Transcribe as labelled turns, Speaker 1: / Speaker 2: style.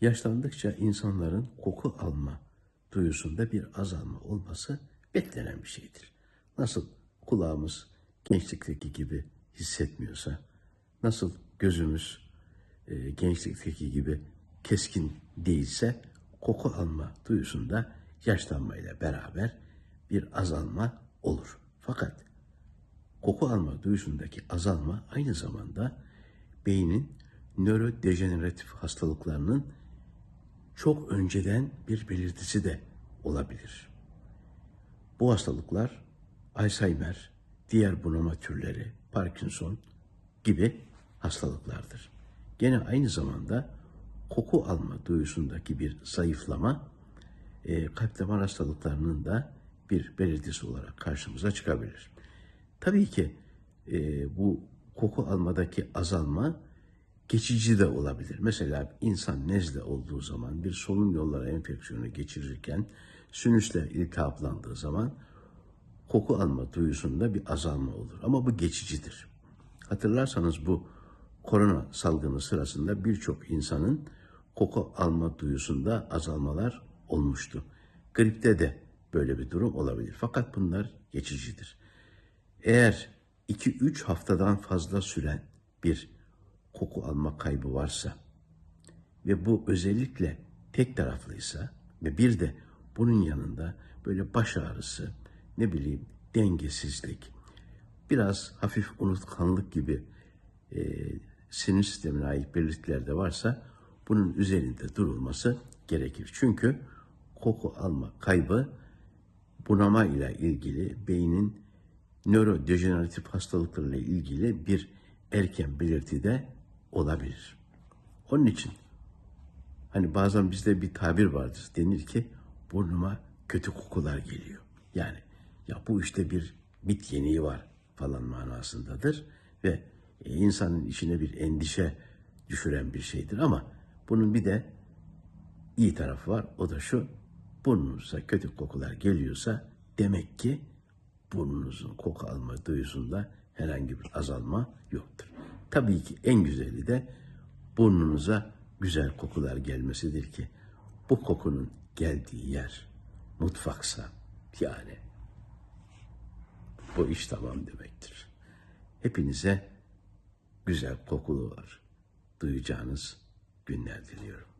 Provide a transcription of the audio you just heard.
Speaker 1: Yaşlandıkça insanların koku alma duyusunda bir azalma olması beklenen bir şeydir. Nasıl kulağımız gençlikteki gibi hissetmiyorsa, nasıl gözümüz e, gençlikteki gibi keskin değilse, koku alma duyusunda yaşlanmayla beraber bir azalma olur. Fakat koku alma duyusundaki azalma aynı zamanda beynin nörodejeneratif hastalıklarının çok önceden bir belirtisi de olabilir. Bu hastalıklar Alzheimer, diğer bunama türleri, Parkinson gibi hastalıklardır. Gene aynı zamanda koku alma duyusundaki bir zayıflama e, kalp damar hastalıklarının da bir belirtisi olarak karşımıza çıkabilir. Tabii ki e, bu koku almadaki azalma geçici de olabilir. Mesela insan nezle olduğu zaman bir solunum yolları enfeksiyonu geçirirken sinüsle iltihaplandığı zaman koku alma duyusunda bir azalma olur. Ama bu geçicidir. Hatırlarsanız bu korona salgını sırasında birçok insanın koku alma duyusunda azalmalar olmuştu. Gripte de böyle bir durum olabilir. Fakat bunlar geçicidir. Eğer 2-3 haftadan fazla süren bir koku alma kaybı varsa ve bu özellikle tek taraflıysa ve bir de bunun yanında böyle baş ağrısı, ne bileyim dengesizlik, biraz hafif unutkanlık gibi e, sinir sistemine ait belirtiler de varsa bunun üzerinde durulması gerekir. Çünkü koku alma kaybı bunama ile ilgili beynin nörodejeneratif hastalıklarıyla ilgili bir erken belirti de olabilir. Onun için hani bazen bizde bir tabir vardır. Denir ki burnuma kötü kokular geliyor. Yani ya bu işte bir bit yeniği var falan manasındadır ve e, insanın içine bir endişe düşüren bir şeydir ama bunun bir de iyi tarafı var. O da şu burnunuza kötü kokular geliyorsa demek ki burnunuzun koku alma duyusunda herhangi bir azalma yoktur. Tabii ki en güzeli de burnunuza güzel kokular gelmesidir ki bu kokunun geldiği yer mutfaksa yani bu iş tamam demektir. Hepinize güzel kokular duyacağınız günler diliyorum.